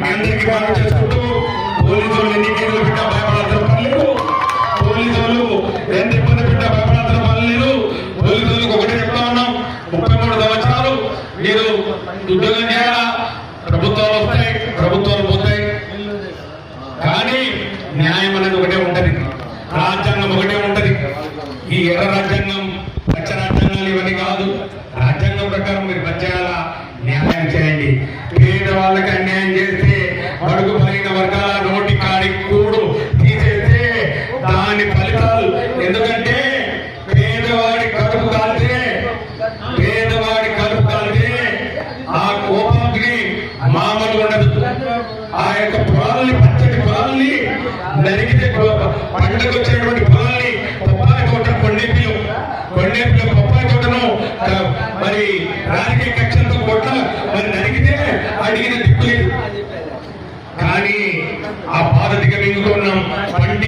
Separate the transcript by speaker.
Speaker 1: మీ అందరికీ మనం చేసుకుంటూ పోలీసులు ఎన్ని కేసులు పెట్టా భయపడాల్సిన పని లేదు పోలీసులు ఎంత ఇబ్బంది పెట్టా భయపడాల్సిన పని లేదు పోలీసులకు ఒకటే చెప్తా ఉన్నాం ముప్పై మూడు సంవత్సరాలు మీరు ఉద్యోగం చేయాలా ప్రభుత్వాలు వస్తాయి ప్రభుత్వాలు పోతాయి కానీ న్యాయం అనేది ఒకటే ఉంటది రాజ్యాంగం ఒకటే ఉంటది. ఈ ఎర్ర రాజ్యాంగం పచ్చ రాజ్యాంగాలు ఇవన్నీ కాదు. రాజ్యాంగం ప్రకారం మీరు పనిచేయాలా న్యాయం చేయండి. పేదవాళ్ళకి అన్యాయం పేదవాడి కడుపు కాల్తే ఆ కోపాగ్ని మామూలు ఉండదు ఆ యొక్క పొలాలని పచ్చటి పొలాలని నరికితే పంటకు వచ్చినటువంటి పొలాలని పప్పాయి తోట కొండేపిలు కొండేపిలు పప్పాయి తోటను మరి రాజకీయ కక్షలతో కొట్ట మరి నరికితే అడిగిన దిక్కు లేదు. కానీ ఆ బాధ దిగమింగుకున్నాం పండి